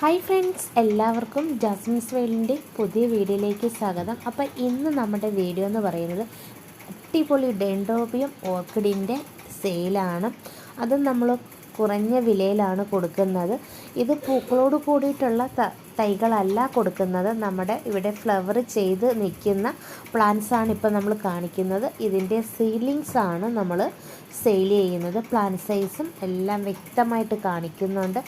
Hi friends എല്ലാവർക്കും Jasmin's വെയിലിന്റെ പുതിയ വീഡിയോയിലേക്ക് സ്വാഗതം. അപ്പോൾ ഇന്ന് നമ്മുടെ വീഡിയോ എന്ന് പറയുന്നത് അടിപൊളി ഡെൻഡോബിയം ഓർക്കിഡിന്റെ സെയിലാണ് അത് നമ്മൾ കുറഞ്ഞ വിലയിലാണ് കൊടുക്കുന്നത്. ഇത് പൂക്കളോട് കൂടിയിട്ടുള്ള തൈകളല്ല കൊടുക്കുന്നത്. നമ്മുടെ ഇവിടെ ഫ്ലവർ ചെയ്ത് നിൽക്കുന്ന പ്ലാന്റ്സ് ആണ് ഇപ്പോൾ നമ്മൾ കാണിക്കുന്നത്. ഇതിന്റെ സീലിങ്സ് ആണ് നമ്മൾ സെയിൽ ചെയ്യുന്നത്. പ്ലാന്റ് സൈസും എല്ലാം വ്യക്തമായിട്ട് കാണിക്കുന്നുണ്ട്.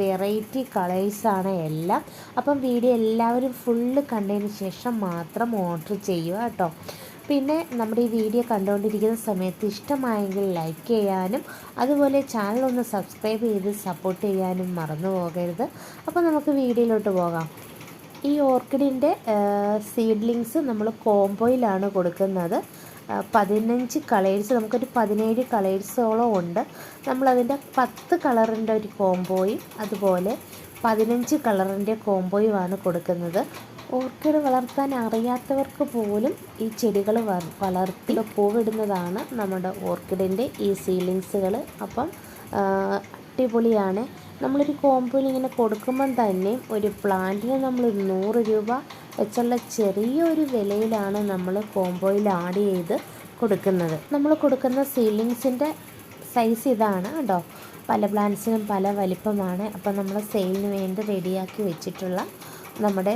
വെറൈറ്റി കളേഴ്സാണ് എല്ലാം. അപ്പം വീഡിയോ എല്ലാവരും ഫുള്ള് കണ്ടതിന് ശേഷം മാത്രം ഓർഡർ ചെയ്യുക കേട്ടോ. പിന്നെ നമ്മുടെ ഈ വീഡിയോ കണ്ടുകൊണ്ടിരിക്കുന്ന സമയത്ത് ഇഷ്ടമായെങ്കിൽ ലൈക്ക് ചെയ്യാനും അതുപോലെ ചാനൽ ഒന്ന് സബ്സ്ക്രൈബ് ചെയ്ത് സപ്പോർട്ട് ചെയ്യാനും മറന്നു പോകരുത്. അപ്പോൾ നമുക്ക് വീഡിയോയിലോട്ട് പോകാം. ഈ ഓർക്കിഡിന്റെ സീഡ്ലിങ്സ് നമ്മൾ കോംബോയിലാണ് കൊടുക്കുന്നത്. പതിനഞ്ച് കളേഴ്സ് നമുക്കൊരു പതിനേഴ് കളേഴ്സോളം ഉണ്ട്. നമ്മളതിന്റെ പത്ത് കളറിന്റെ ഒരു കോംബോയും അതുപോലെ പതിനഞ്ച് കളറിന്റെ കോംബോയുമാണ് കൊടുക്കുന്നത്. ഓർക്കിഡ് വളർത്താൻ അറിയാത്തവർക്ക് പോലും ഈ ചെടികൾ വളർത്തി പൂവിടുന്നതാണ് നമ്മുടെ ഓർക്കിഡിന്റെ ഈ സീലിങ്സുകൾ അപ്പം അടിപൊളിയാണ്. നമ്മളൊരു കോമ്പോയിൽ ഇങ്ങനെ കൊടുക്കുമ്പം തന്നെ ഒരു പ്ലാന്റിന് നമ്മൾ നൂറ് രൂപ വെച്ചുള്ള ചെറിയൊരു വിലയിലാണ് നമ്മൾ കോമ്പോയിൽ ആഡ് ചെയ്ത് കൊടുക്കുന്നത്. നമ്മൾ കൊടുക്കുന്ന സീലിങ്സിന്റെ സൈസ് ഇതാണ് കേട്ടോ. പല പ്ലാന്റ്സിനും പല വലിപ്പമാണ്. അപ്പോൾ നമ്മൾ സെയിലിന് വേണ്ടി റെഡിയാക്കി വെച്ചിട്ടുള്ള നമ്മുടെ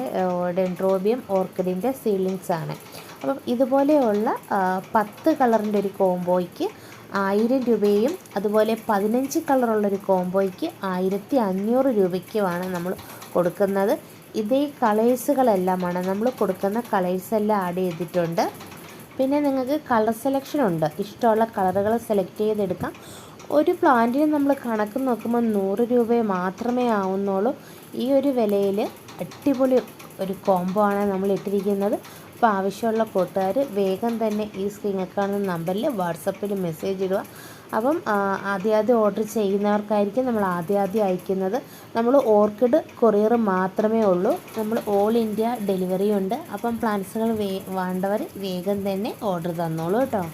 ഡെൻഡ്രോബിയം ഓർക്കിഡിന്റെ സീലിങ്സ് ആണ്. അപ്പം ഇതുപോലെയുള്ള പത്ത് കളറിന്റെ ഒരു കോംബോയ്ക്ക് ആയിരം രൂപയും അതുപോലെ പതിനഞ്ച് കളറുള്ളൊരു കോംബോയ്ക്ക് ആയിരത്തി അഞ്ഞൂറ് രൂപയ്ക്കുമാണ് നമ്മൾ കൊടുക്കുന്നത്. ഇതേ കളേഴ്സുകളെല്ലാമാണ് നമ്മൾ കൊടുക്കുന്ന കളേഴ്സ് എല്ലാം ആഡ് ചെയ്തിട്ടുണ്ട്. പിന്നെ നിങ്ങൾക്ക് കളർ സെലക്ഷൻ ഉണ്ട്. ഇഷ്ടമുള്ള കളറുകൾ സെലക്ട് ചെയ്തെടുക്കാം. ഒരു പ്ലാന്റിന് നമ്മൾ കണക്ക് നോക്കുമ്പോൾ നൂറ് രൂപ മാത്രമേ ആവുന്നുള്ളൂ. ഈ ഒരു വിലയിൽ അടിപൊളി ഒരു കോംബോ ആണ് നമ്മൾ ഇട്ടിരിക്കുന്നത്. അപ്പോൾ ആവശ്യമുള്ള കൂട്ടുകാർ വേഗം തന്നെ ഈ സ്ക്രീനിൽ കാണുന്ന നമ്പറിൽ വാട്സപ്പിൽ മെസ്സേജ് ഇടുക. അപ്പം ആദ്യാദ്യം ഓർഡർ ചെയ്യുന്നവർക്കായിരിക്കും നമ്മൾ ആദ്യാദ്യം അയക്കുന്നത്. നമ്മൾ ഓർക്കിഡ് കൊറിയർ മാത്രമേ ഉള്ളൂ. നമ്മൾ ഓൾ ഇന്ത്യ ഡെലിവറി ഉണ്ട്. അപ്പം പ്ലാന്റ്സുകൾ വേ വേണ്ടവർ വേഗം തന്നെ ഓർഡർ തന്നോളൂ കേട്ടോ.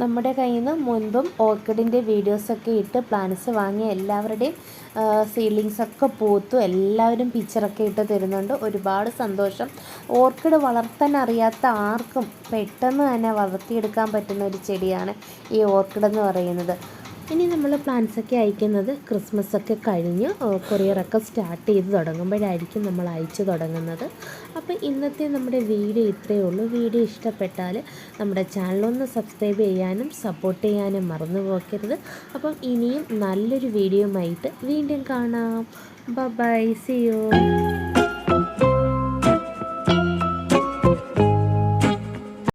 നമ്മുടെ കയ്യിൽ നിന്ന് മുൻപും ഓർക്കിഡിന്റെ വീഡിയോസൊക്കെ ഇട്ട് പ്ലാന്റ്സ് വാങ്ങിയ എല്ലാവരുടെയും സീലിങ്സൊക്കെ പൂത്തു. എല്ലാവരും പിക്ചറൊക്കെ ഇട്ട് തരുന്നുണ്ട്. ഒരുപാട് സന്തോഷം. ഓർക്കിഡ് വളർത്താൻ അറിയാത്ത ആർക്കും പെട്ടെന്ന് തന്നെ വളർത്തിയെടുക്കാൻ പറ്റുന്ന ഒരു ചെടിയാണ് ഈ ഓർക്കിഡ് എന്ന് പറയുന്നത്. ഇനി നമ്മൾ പ്ലാൻസൊക്കെ അയക്കുന്നത് ക്രിസ്മസ് ഒക്കെ കഴിഞ്ഞ് കൊറിയറൊക്കെ സ്റ്റാർട്ട് ചെയ്ത് തുടങ്ങുമ്പോഴായിരിക്കും നമ്മൾ അയച്ചു തുടങ്ങുന്നത്. അപ്പോൾ ഇന്നത്തെ നമ്മുടെ വീഡിയോ ഇത്രയേ ഉള്ളൂ. വീഡിയോ ഇഷ്ടപ്പെട്ടാൽ നമ്മുടെ ചാനലൊന്ന് സബ്സ്ക്രൈബ് ചെയ്യാനും സപ്പോർട്ട് ചെയ്യാനും മറന്നു പോക്കരുത് അപ്പം ഇനിയും നല്ലൊരു വീഡിയോ ആയിട്ട് വീണ്ടും കാണാം. By C U